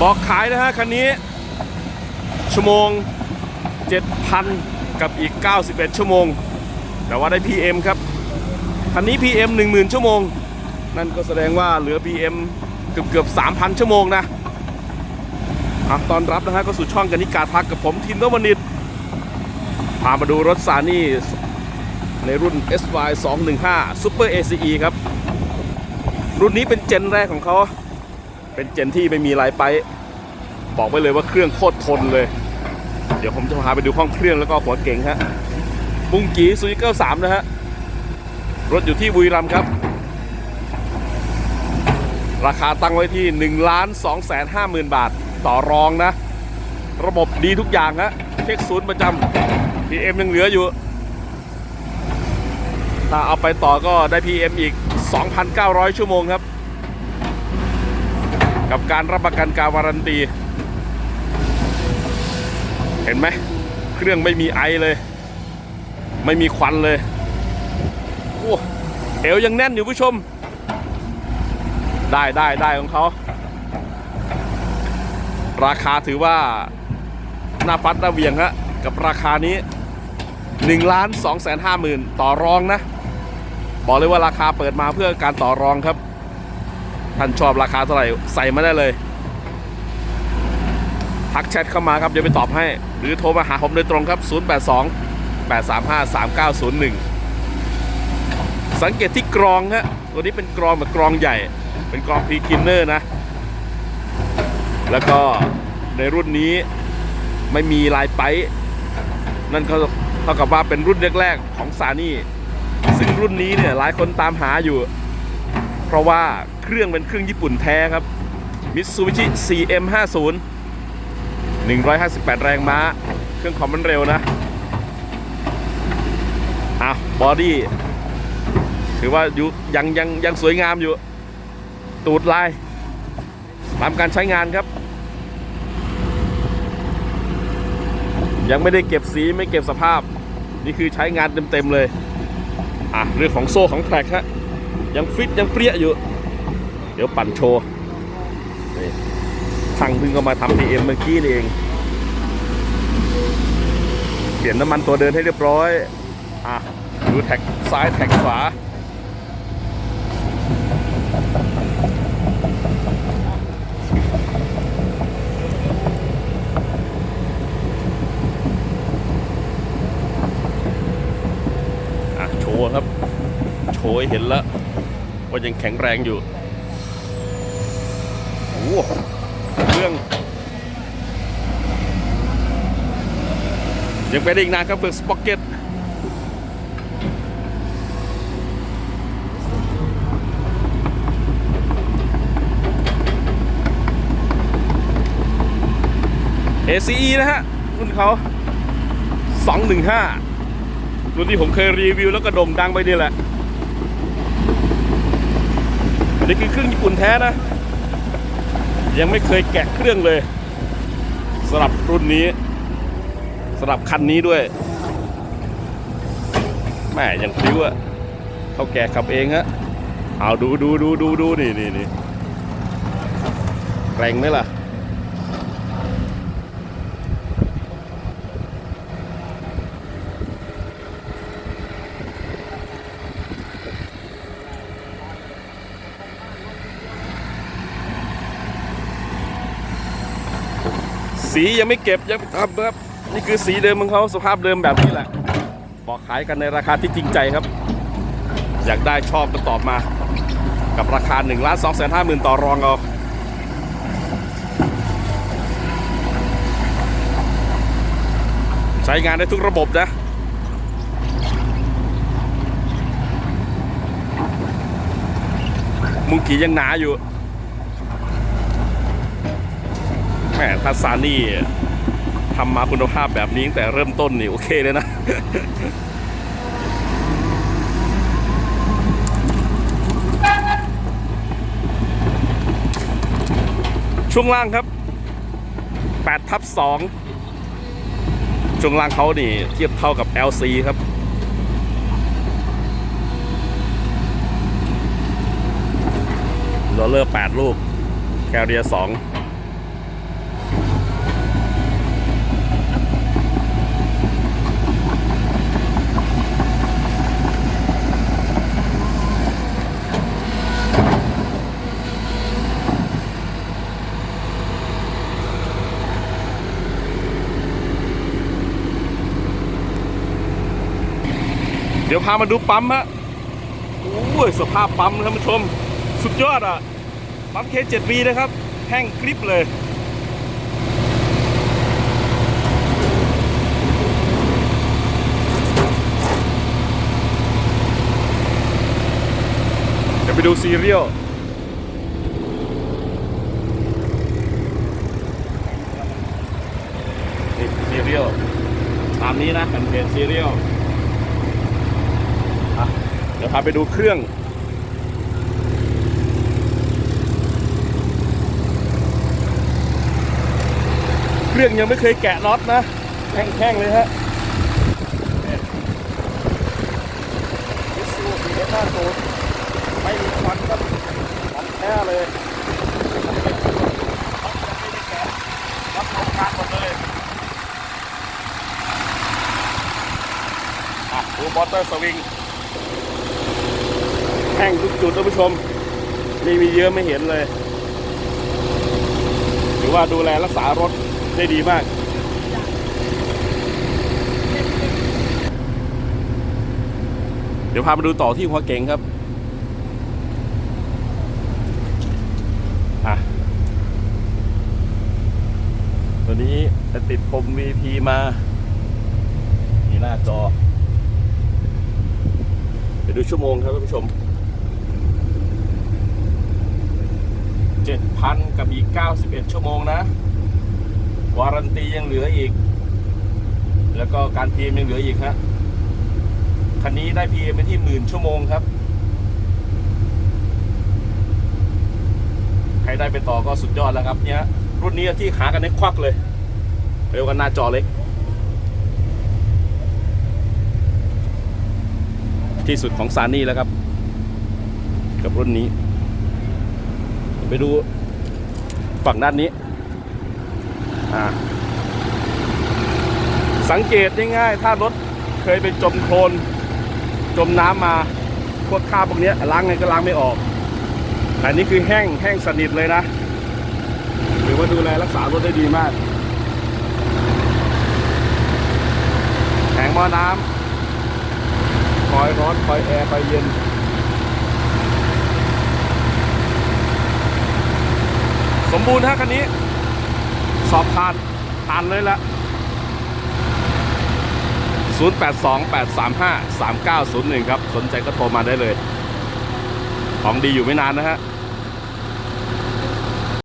บอกขายนะฮะคันนี้ ชั่วโมง 7,000 กับอีก 91 ชั่วโมง แต่ว่าได้ PM ครับ คันนี้ PM 10,000 ชั่วโมง นั่นก็แสดงว่าเหลือ PM เกือบเกือบ3,000 ชั่วโมงนะอะตอนรับนะฮะก็สู่ช่องกันนิกาทักกับผมทินเนอร์วนิดพามาดูรถซานี่ในรุ่น SY 215 Super ACE ครับ รุ่นนี้เป็นเจนแรกของเขา เป็นเจนที่ไม่มีลายไป บอกไว้เลยว่าเครื่องโคตรทนเลย เดี๋ยวผมจะพาไปดูห้องเครื่องแล้วก็หัวเก่งฮะบุ้งกีซูนิเกิลสามนะฮะ รถอยู่ที่บุรีรัมย์ครับ ราคาตั้งไว้ที่1นึ่งล้านสองแสนห้าหมื่นบาทต่อรองนะ ระบบดีทุกอย่างฮะ เช็คศูนย์ประจำ PM ยังเหลืออยู่ ถ้าเอาไปต่อก็ได้ PM อีก 2,900 ชั่วโมงครับ กับการรับประกันการวารันตี เห็นไหม เครื่องไม่มีไอเลย ไม่มีควันเลยโอ้เอวยังแน่นอยู่ผู้ชม ได้ได้ได้ของเขา ราคาถือว่า หน้าฟัดหน้าเวียงฮะกับราคานี้1ล้าน2แสนห้าหมื่นต่อรองนะ บอกเลยว่าราคาเปิดมาเพื่อการต่อรองครับ ท่านชอบราคาเท่าไหร่ใส่มาได้เลย ทักแชทเข้ามาครับเดี๋ยวไปตอบให้ หรือโทรมาหาผมโดยตรงครับ 082 835 3901 สังเกตที่กรองฮะตัวนี้เป็นกรองแบบกรองใหญ่ เป็นกรองพรีคินเนอร์นะ แล้วก็ในรุ่นนี้ไม่มีลายไปนั่นก็เท่ากับว่าเป็นรุ่นแรกๆของซานี่ ซึ่งรุ่นนี้เนี่ยหลายคนตามหาอยู่ เพราะว่าเครื่องเป็นเครื่องญี่ปุ่นแท้ครับ Mitsubishi CM50 158 แรงม้า เครื่องคอมมันเร็วนะอะบอดี้ถือว่าอยู่ยังยังยังสวยงามอยู่ ตูดลาย ตามการใช้งานครับ ยังไม่ได้เก็บสีไม่เก็บสภาพ นี่คือใช้งานเต็ม ๆ เลย อะ เรื่องของโซ่ของแทร็กฮะ ยังฟิตยังเปรี้ยอยู่ เดี๋ยวปั่นโชว์นี่ช่างเพิ่งก็มาทำ PM เอ็มเมื่อกี้นี่เอง เปลี่ยนน้ำมันตัวเดินให้เรียบร้อย อะ ดูแท็กซ้ายแท็กขวาอะโชว์ครับ โชว์เห็นแล้ว ว่ายังแข็งแรงอยู่โอ้เครื่องยังไปได้อีกนานครับเฟืองสป็อกเก็ตเอซีนะฮะรุ่นเขา 215 รุ่นที่ผมเคยรีวิวแล้วก็โด่งดังไปนี่แหละ นี่คือเครื่องญี่ปุ่นแท้นะ ยังไม่เคยแกะเครื่องเลยสำหรับรุ่นนี้สำหรับคันนี้ด้วยแม่ยังพลิ้วอะเขาแกะขับเองฮะเอาดูดูดูดูดูนี่นี่นี่แรงไหมล่ะ สียังไม่เก็บยังไม่ทำครับ นี่คือสีเดิมของเขาสภาพเดิมแบบนี้แหละ บอกขายกันในราคาที่จริงใจครับ อยากได้ชอบก็ตอบมา กับราคา1ล้าน2แสนห้าหมื่นต่อรองเอาใช้งานได้ทุกระบบนะมุงกียังหนาอยู่ แห มถ้าซานี่ทำมาคุณภาพแบบนี้ตั้งแต่เริ่มต้นนี่โอเคเลยนะ ช่วงล่างครับ8ทับ2ช่วงล่างเขานี่ เทียบเท่ากับ LC ครับโรลเลอร์8ลูกแคเรีย2 เดี๋ยวพามาดูปั๊มฮะโอ้ยสภาพปั๊มท่านผู้ชม สุดยอดอะ ปั๊มเคเจ็ดวีนะครับ แห้งกริบเลย เดี๋ยวไปดูซีเรียลนี่ซีเรียลตามนี้นะแผ่นเพจซีเรียลอะ เดี๋ยวพาไปดูเครื่อง เครื่องยังไม่เคยแกะน็อตนะแห้งๆเลยฮะมิสูบีเอสห้าศูนย์ไม่มีควันครับของแท้เลยน็องแกะน็อตทำการหมดเลยอะดูมอเตอร์สวิง แห้งทุกจุดท่านผู้ชมนี่มีเยอะไม่เห็นเลยถือว่าดูแลรักษารถได้ดีมาก เดี๋ยวพามาดูต่อที่หัวเก๋งครับอะตัวนี้จะติดคม VP มานี่หน้าจอเดี๋ยวดูชั่วโมงครับท่านผู้ชม 7,000กับอีก 91 ชั่วโมงนะ วารันตียังเหลืออีก แล้วก็การพีมยังเหลืออีกฮะคันนี้ได้พีมไปที่หมื่นชั่วโมงครับ ใครได้ไปต่อก็สุดยอดแล้วครับเนี่ยรุ่นนี้ที่หากันในควักเลย เร็วกันหน้าจอเล็ก ที่สุดของซานี่แล้วครับ กับรุ่นนี้ไปดู ฝั่งด้านนี้อ่าสังเกตง่ายๆ ถ้ารถเคยไปจมโคลน จมน้ำมาพวกคราบพวกเนี้ยล้างไงก็ล้างไม่ออก แต่นี่คือแห้งแห้งสนิทเลยนะถือว่าดูแลรักษารถได้ดีมากแผงหม้อน้ำคอยร้อนคอยแอร์คอยเย็น สมบูรณ์ฮะคันนี้ สอบผ่านผ่านเลยละ0828353901 ครับ สนใจก็โทรมาได้เลย ของดีอยู่ไม่นานนะฮะ